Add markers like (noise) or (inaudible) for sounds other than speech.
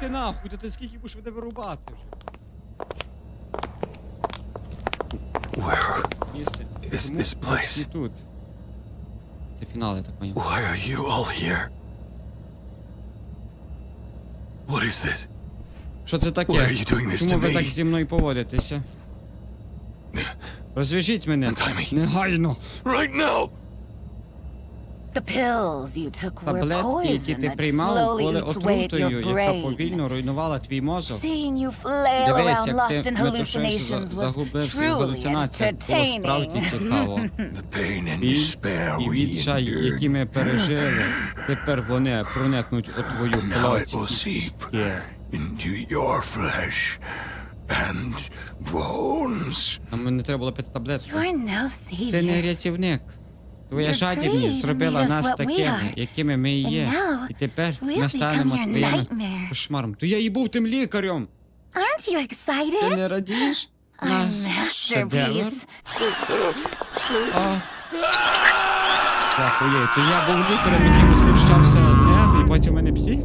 ти нахуй, та ти скільки будеш мене вирубати вже. Where? Місце. Is this place? всі тут? Це фінал, я так поняв. Why are you all here? What is this? Що це Why таке? are you doing this Чому to ви me? так зі мною поводитеся? Розв'яжіть мене. Untie me. Негайно. Right now! Таблетки, які ти приймав, були отрутою, яка повільно руйнувала твій мозок. Seeing you flail Дивись, як ти метушився, hallucinations за- was загубив в галюцинаціях. Було справді цікаво. (laughs) The Біль і відчай, які ми пережили, тепер вони проникнуть у твою Now плоть. will seep into your flesh and bones. Нам не треба було пити таблетку. You're no Ти не рятівник. Твоя жадібність зробила нас такими, якими ми і є. І тепер ми станемо твоїм кошмаром. То я і був тим лікарем. Ти не радієш? A Наш шедевр? masterpiece. А. То я був лікарем, який розміщався над і потім у мене псих.